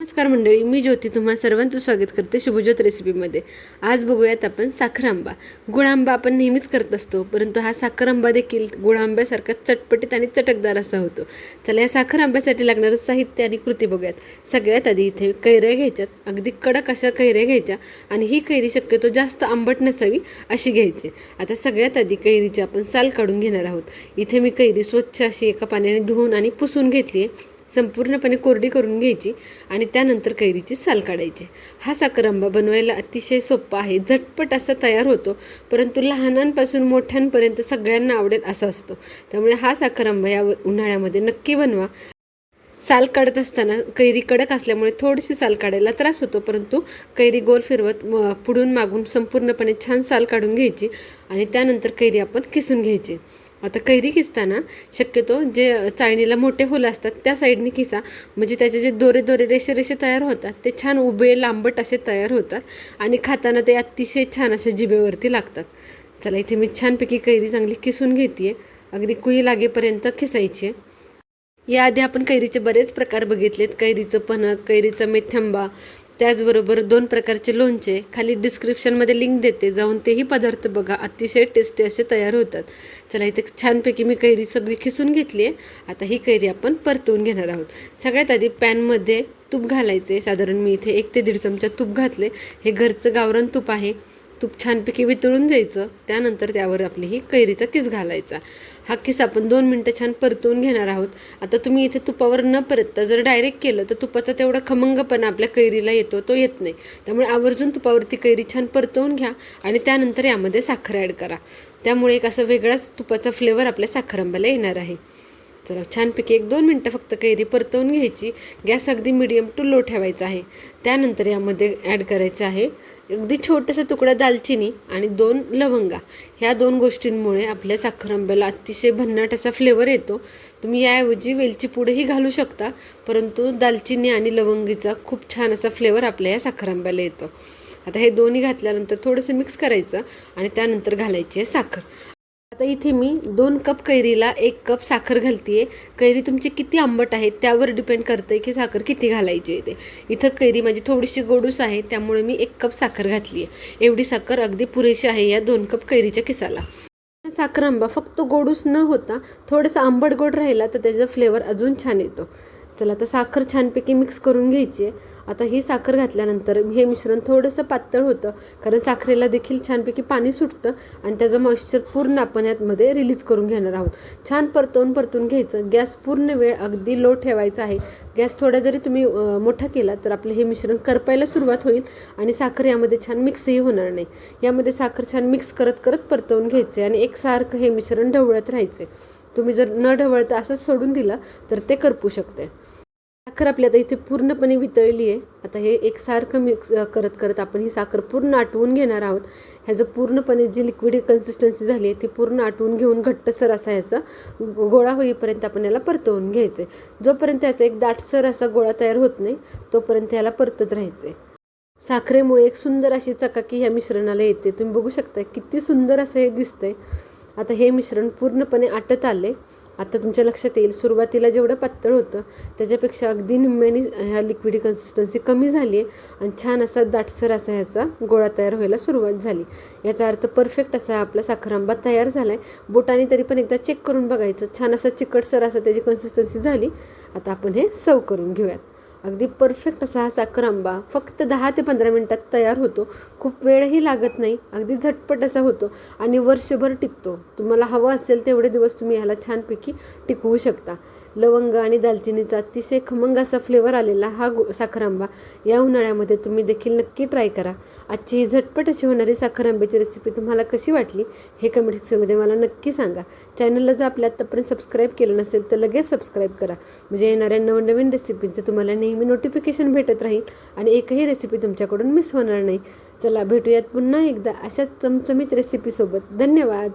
नमस्कार मंडळी मी ज्योती तुम्हा सर्वांचं स्वागत करते शुभज्योत रेसिपीमध्ये आज बघूयात आपण साखर आंबा गुळ आंबा आपण नेहमीच करत असतो परंतु हा साखर आंबा देखील गुळ आंब्यासारखा चटपटीत आणि चटकदार असा होतो. चला या साखर आंब्यासाठी लागणारं साहित्य आणि कृती बघूयात. सगळ्यात आधी इथे कैऱ्या घ्यायच्यात अगदी कडक अशा कैऱ्या घ्यायच्या आणि ही कैरी शक्यतो जास्त आंबट नसावी अशी घ्यायची. आता सगळ्यात आधी कैरीची आपण साल काढून घेणार आहोत. इथे मी कैरी स्वच्छ अशी एका पाण्याने धुवून आणि पुसून घेतली आहे संपूर्णपणे कोरडी करून घ्यायची आणि त्यानंतर कैरीची साल काढायची. हा साखरंबा बनवायला अतिशय सोपा आहे. झटपट असा तयार होतो परंतु लहानांपासून मोठ्यांपर्यंत सगळ्यांना आवडेल असा असतो. त्यामुळे हा साखर आंबा या उन्हाळ्यामध्ये नक्की बनवा. साल काढत असताना कैरी कडक असल्यामुळे थोडीशी साल काढायला त्रास होतो परंतु कैरी गोल फिरवत म- पुढून मागून संपूर्णपणे छान साल काढून घ्यायची आणि त्यानंतर कैरी आपण किसून घ्यायची. आता कैरी किसताना शक्यतो जे चाळणीला मोठे होल असतात त्या साईडने खिचा म्हणजे त्याचे जे दोरे दोरे रेषे रेषे तयार होतात ते छान उभे लांबट असे तयार होतात आणि खाताना ते अतिशय छान असे जिभेवरती लागतात. चला इथे मी छानपैकी कैरी चांगली किसून घेते अगदी कुई लागेपर्यंत खिसायची याआधी आपण कैरीचे बरेच प्रकार बघितलेत. कैरीचं पणक कैरीचा मेथंबा त्याचबरोबर दोन प्रकारचे लोणचे खाली डिस्क्रिप्शनमध्ये लिंक देते. जाऊन तेही पदार्थ बघा अतिशय टेस्टी असे तयार होतात. चला इथे छानपैकी मी कैरी सगळी खिसून घेतली आहे. आता ही कैरी आपण परतवून घेणार आहोत. सगळ्यात आधी पॅनमध्ये तूप घालायचे साधारण मी इथे एक ते दीड चमचा तूप घातले हे घरचं गावरान तूप आहे. तूप छानपैकी वितळून द्यायचं त्यानंतर त्यावर आपली ही कैरीचा किस घालायचा. हा किस आपण दोन मिनटं छान परतवून घेणार आहोत. आता तुम्ही इथे तुपावर न परतता जर डायरेक्ट केलं तर तुपाचा तेवढा खमंगपणा आपल्या कैरीला येतो तो येत नाही. त्यामुळे आवर्जून तुपावरती कैरी छान परतवून घ्या आणि त्यानंतर यामध्ये साखर ॲड करा. त्यामुळे एक असं वेगळाच तुपाचा फ्लेवर आपल्या साखर आंब्याला येणार आहे. चला छानपैकी एक दोन मिनटं फक्त कैरी परतवून घ्यायची. गॅस अगदी मिडियम टू लो ठेवायचा आहे. त्यानंतर यामध्ये ॲड करायचं आहे अगदी छोटासा तुकडा दालचिनी आणि दोन लवंगा. ह्या दोन गोष्टींमुळे आपल्या साखर आंब्याला अतिशय भन्नाट असा फ्लेवर येतो. तुम्ही याऐवजी वेलची पूडही घालू शकता परंतु दालचिनी आणि लवंगीचा खूप छान असा फ्लेवर आपल्या या साखर आंब्याला येतो. आता हे दोन्ही घातल्यानंतर थोडंसं मिक्स करायचं आणि त्यानंतर घालायची आहे साखर. आता इथे मी दोन कप कैरीला एक कप साखर घालते कैरी तुमची किती आंबट आहे त्यावर डिपेंड करते की साखर किती घालायची आहे ते. इथं कैरी माझी थोडीशी गोडूस आहे त्यामुळे मी एक कप साखर घातली आहे एवढी साखर अगदी पुरेशी आहे या दोन कप कैरीच्या किसाला. साखर आंबा फक्त गोडूस न होता थोडासा आंबट गोड राहिला तर त्याचा फ्लेवर अजून छान येतो. चला आता साखर छानपैकी मिक्स करून घ्यायची आहे. आता ही साखर घातल्यानंतर हे मिश्रण थोडंसं पातळ होतं कारण साखरेला देखील छानपैकी पाणी सुटतं आणि त्याचं मॉइश्चर पूर्ण आपण यातमध्ये रिलीज करून घेणार आहोत. छान परतवून परतून घ्यायचं. गॅस पूर्ण वेळ अगदी लो ठेवायचा आहे. गॅस थोडा जरी तुम्ही मोठा केला तर आपलं हे मिश्रण करपायला सुरुवात होईल आणि साखर यामध्ये छान मिक्सही होणार नाही. यामध्ये साखर छान मिक्स करत करत परतवून घ्यायचे आणि एकसारखं हे मिश्रण ढवळत राहायचे तुम्ही जर न ढवळता असंच सोडून दिलं तर ते करपू शकते. साखर आपली आता इथे पूर्णपणे वितळली आहे. आता हे एकसारखं मिक्स करत करत आपण ही साखर पूर्ण आटवून घेणार आहोत. ह्याचं पूर्णपणे जी लिक्विड कन्सिस्टन्सी झाली आहे ती पूर्ण आटवून घेऊन घट्टसर असा ह्याचा गोळा होईपर्यंत आपण याला परतवून घ्यायचं. आहे जोपर्यंत याचा एक दाटसर असा गोळा तयार होत नाही तोपर्यंत याला परतत राहायचं. आहे साखरेमुळे एक सुंदर अशी चकाकी ह्या मिश्रणाला येते. तुम्ही बघू शकता किती सुंदर असं हे दिसतंय. आता हे मिश्रण पूर्णपणे आटत आले. आता तुमच्या लक्षात येईल सुरुवातीला जेवढं पातळ होतं त्याच्यापेक्षा अगदी निम्म्याने ह्या लिक्विड कन्सिस्टन्सी कमी झाली आहे आणि छान असा दाटसर असा ह्याचा गोळा तयार व्हायला सुरुवात झाली. याचा अर्थ परफेक्ट असा आपला साखर आंबा तयार झाला आहे बोटाने तरी पण एकदा चेक करून बघायचं. छान असा चिकटसर असं त्याची कन्सिस्टन्सी झाली. आता आपण हे सर्व करून घेऊयात. अगदी परफेक्ट असा हा साखर आंबा फक्त दहा ते पंधरा मिनटात तयार होतो. खूप वेळही लागत नाही अगदी झटपट असा होतो आणि वर्षभर टिकतो. तुम्हाला हवं असेल तेवढे दिवस तुम्ही ह्याला छानपैकी टिकवू शकता. लवंग आणि दालचिनीचा अतिशय खमंग असा फ्लेवर आलेला हा गो साखर आंबा या उन्हाळ्यामध्ये तुम्ही देखील नक्की ट्राय करा. आजची ही झटपट अशी होणारी साखर आंब्याची रेसिपी तुम्हाला कशी वाटली हे कमेंट सेक्शनमध्ये मला नक्की सांगा. चॅनलला जर आपल्या आत्तापर्यंत सबस्क्राईब केलं नसेल तर लगेच सबस्क्राईब करा. म्हणजे येणाऱ्या नवनवीन रेसिपींचं तुम्हाला नेहमी नोटिफिकेशन भेटत राहील आणि एकही रेसिपी तुमच्याकडून मिस होणार नाही. चला भेटूयात पुन्हा एकदा अशाच चमचमीत रेसिपीसोबत धन्यवाद.